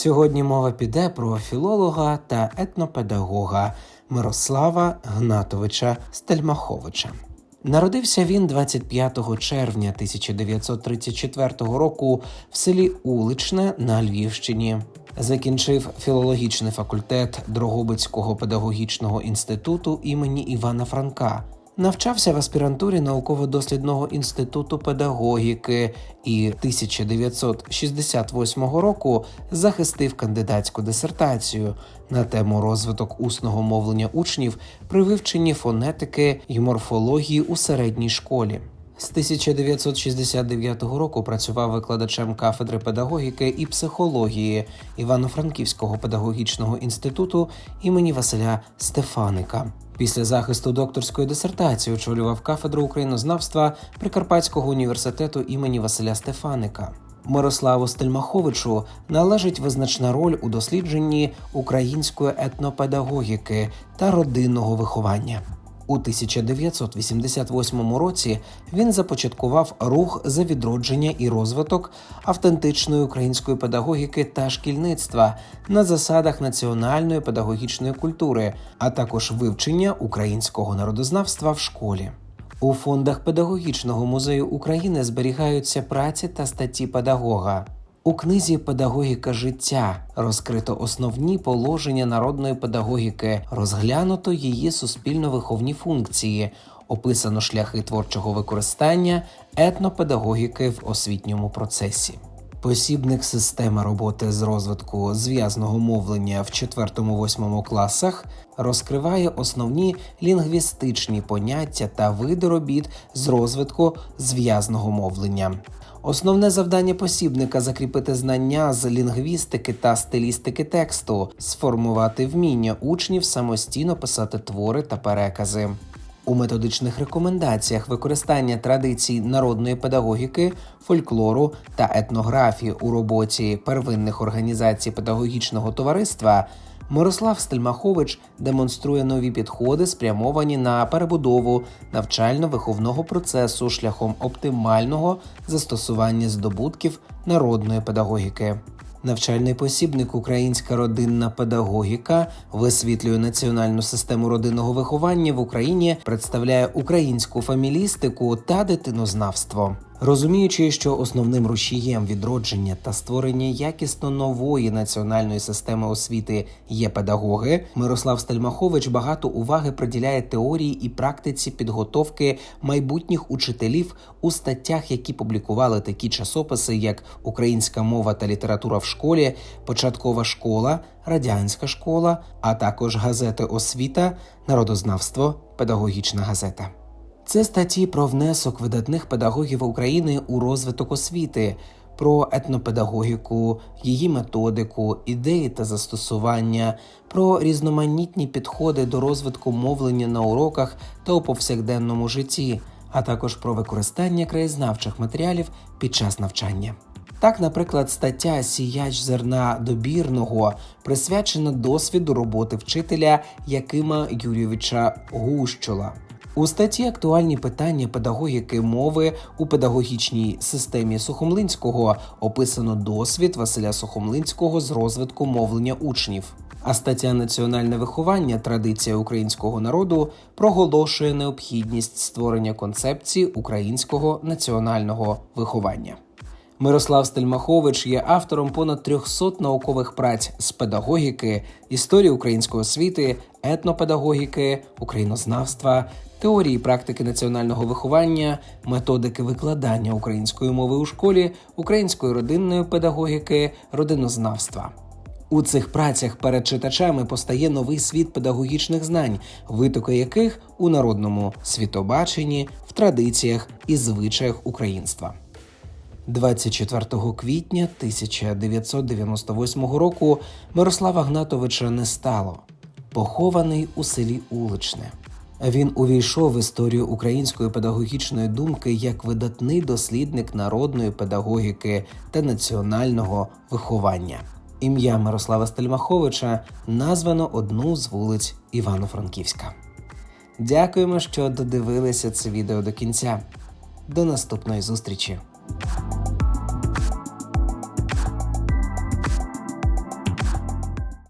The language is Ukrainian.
Сьогодні мова піде про філолога та етнопедагога Мирослава Гнатовича Стельмаховича. Народився він 25 червня 1934 року в селі Уличне на Львівщині. Закінчив філологічний факультет Дрогобицького педагогічного інституту імені Івана Франка. Навчався в аспірантурі науково-дослідного інституту педагогіки і 1968 року захистив кандидатську дисертацію на тему розвиток усного мовлення учнів при вивченні фонетики і морфології у середній школі. З 1969 року працював викладачем кафедри педагогіки і психології Івано-Франківського педагогічного інституту імені Василя Стефаника. Після захисту докторської дисертації очолював кафедру українознавства Прикарпатського університету імені Василя Стефаника. Мирославу Стельмаховичу належить визначна роль у дослідженні української етнопедагогіки та родинного виховання. У 1988 році він започаткував рух за відродження і розвиток автентичної української педагогіки та шкільництва на засадах національної педагогічної культури, а також вивчення українського народознавства в школі. У фондах педагогічного музею України зберігаються праці та статті педагога. У книзі Педагогіка життя розкрито основні положення народної педагогіки, розглянуто її суспільно-виховні функції, описано шляхи творчого використання етнопедагогіки в освітньому процесі. Посібник система роботи з розвитку зв'язного мовлення в 4-8 класах розкриває основні лінгвістичні поняття та види робіт з розвитку зв'язного мовлення. Основне завдання посібника закріпити знання з лінгвістики та стилістики тексту, сформувати вміння учнів самостійно писати твори та перекази. У методичних рекомендаціях використання традицій народної педагогіки, фольклору та етнографії у роботі первинних організацій педагогічного товариства Мирослав Стельмахович демонструє нові підходи, спрямовані на перебудову навчально-виховного процесу шляхом оптимального застосування здобутків народної педагогіки. Навчальний посібник Українська родинна педагогіка висвітлює національну систему родинного виховання в Україні, представляє українську фамілістику та дитинознавство. Розуміючи, що основним рушієм відродження та створення якісно нової національної системи освіти є педагоги, Мирослав Стельмахович багато уваги приділяє теорії і практиці підготовки майбутніх учителів у статтях, які публікували такі часописи, як Українська мова та література в школі, Початкова школа, Радянська школа, а також газети Освіта, Народознавство, Педагогічна газета. Це статті про внесок видатних педагогів України у розвиток освіти, про етнопедагогіку, її методику, ідеї та застосування, про різноманітні підходи до розвитку мовлення на уроках та у повсякденному житті, а також про використання краєзнавчих матеріалів під час навчання. Так, наприклад, стаття Сіяч зерна добірного присвячена досвіду роботи вчителя Якима Юрійовича Гущола. У статті актуальні питання педагогіки мови у педагогічній системі Сухомлинського описано досвід Василя Сухомлинського з розвитку мовлення учнів. А стаття Національне виховання традиція українського народу проголошує необхідність створення концепції українського національного виховання. Мирослав Стельмахович є автором понад 300 наукових праць з педагогіки, історії української освіти, етнопедагогіки, українознавства, теорії практики національного виховання, методики викладання української мови у школі, української родинної педагогіки, родинознавства. У цих працях перед читачами постає новий світ педагогічних знань, витоки яких у народному світобаченні, в традиціях і звичаях українства. 24 квітня 1998 року Мирослава Гнатовича не стало, похований у селі Уличне. Він увійшов в історію української педагогічної думки як видатний дослідник народної педагогіки та національного виховання. Ім'я Мирослава Стельмаховича названо одну з вулиць Івано-Франківська. Дякуємо, що додивилися це відео до кінця. До наступної зустрічі!